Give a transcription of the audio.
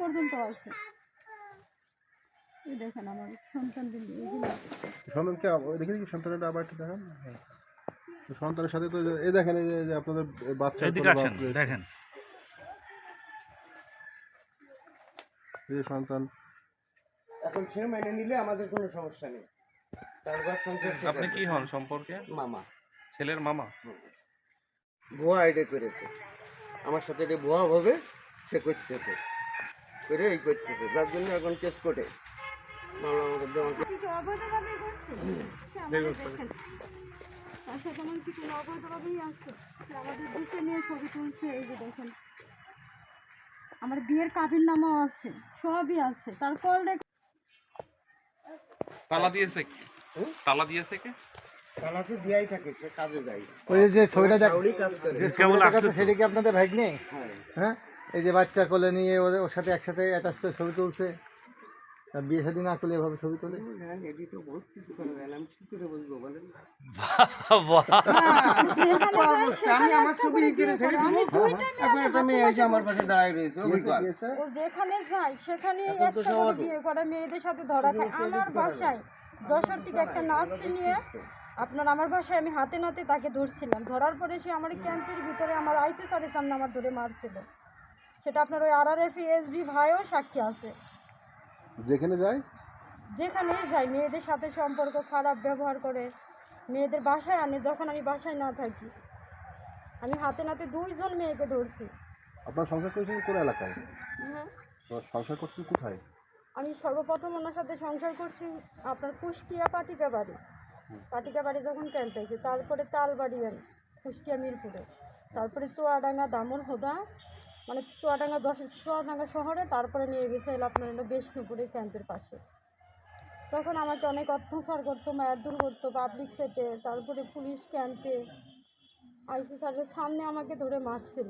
পর্যন্ত আছে। এই দেখেন আমার সন্তান সন্তানকে আব- কি সন্তানের আবার একটু দেখান। হ্যাঁ। সন্তানের সাথে তো এই দেখেন এই যে- আপনাদের বাচ্চা দেখেন। এই সন্তান। এখন সে মেনে নিলে আমাদের কোনো সমস্যা নেই। আপনি। কি হন সম্পর্কে? মামা। ছেলের মামা? ভুয়া আইডে করেছে। আমার সাথে এটা ভুয়া ভাবে সে করতেছে। করে এই করতেছে যার জন্য এখন কেস কোর্টে মামলা আমাদের জমা তার সাথে আমার কি কোনো অবৈধভাবেই আসছে? সে আমাদের বুকে নিয়ে ছবি তুলছে এই যে দেখেন। আমার বিয়ের কাবির নামাও আছে সবই আছে। তার কল তালা দিয়েছে কি? তালা দিয়েছে কে? তালা তো দিয়াই থাকে সে কাজে যায়। ওই যে ছবিটা কাজ করে। তো। সেটা কি আপনাদের ভাগ্নে? হ্যাঁ। হ্যাঁ? এই যে বাচ্চা কোলে নিয়ে ওর ওর সাথে একসাথে অ্যাটাচ করে ছবি তুলছে। বিয়ে শাদী না করলে এভাবে ছবি তোলে। যেখানে যায় সেখানে বিয়ে মেয়েদের সাথে ধরা খায় বাসায় যশোর থেকে একটা নার্স নিয়ে আপনার আমার বাসায় আমি হাতে নাতে তাকে ধরছিলাম। ধরার পরে সে আমার ক্যাম্পের ভিতরে আমার আইসি স্যারের সামনে আমার ধরে মারছিল। সেটা আপনার ওই আর আর এফ এসবি ভাইও সাক্ষী আছে। যেখানে যায়? যেখানেই যাই মেয়েদের সাথে সম্পর্ক খারাপ ব্যবহার করে মেয়েদের বাসায় আনে যখন আমি বাসায় না থাকি। আমি হাতে নাতে দুইজন মেয়েকে ধরছি। আপনার সংসার করেছেন কোন এলাকায়? হ্যাঁ সংসার করছেন কোথায়? আমি সর্বপ্রথম ওনার সাথে সংসার করছি আপনার কুষ্টিয়া পাটিকা বাড়ি। পাটিকা বাড়ি যখন ক্যাম্প তারপরে তালবাড়ি আনি কুষ্টিয়া মিরপুরে। তারপরে চুয়াডাঙ্গা দামন হোদা মানে চুয়াডাঙ্গা দশ চুয়াডাঙ্গা শহরে, তারপরে নিয়ে গেছে হলো আপনার হলো বিষ্ণুপুরে ক্যাম্পের পাশে। তখন আমাকে অনেক অত্যাচার করতো, মারধর করতো পাবলিক সেটে তারপরে পুলিশ ক্যাম্পে আইসি সার্ভের সামনে আমাকে ধরে মারছিল।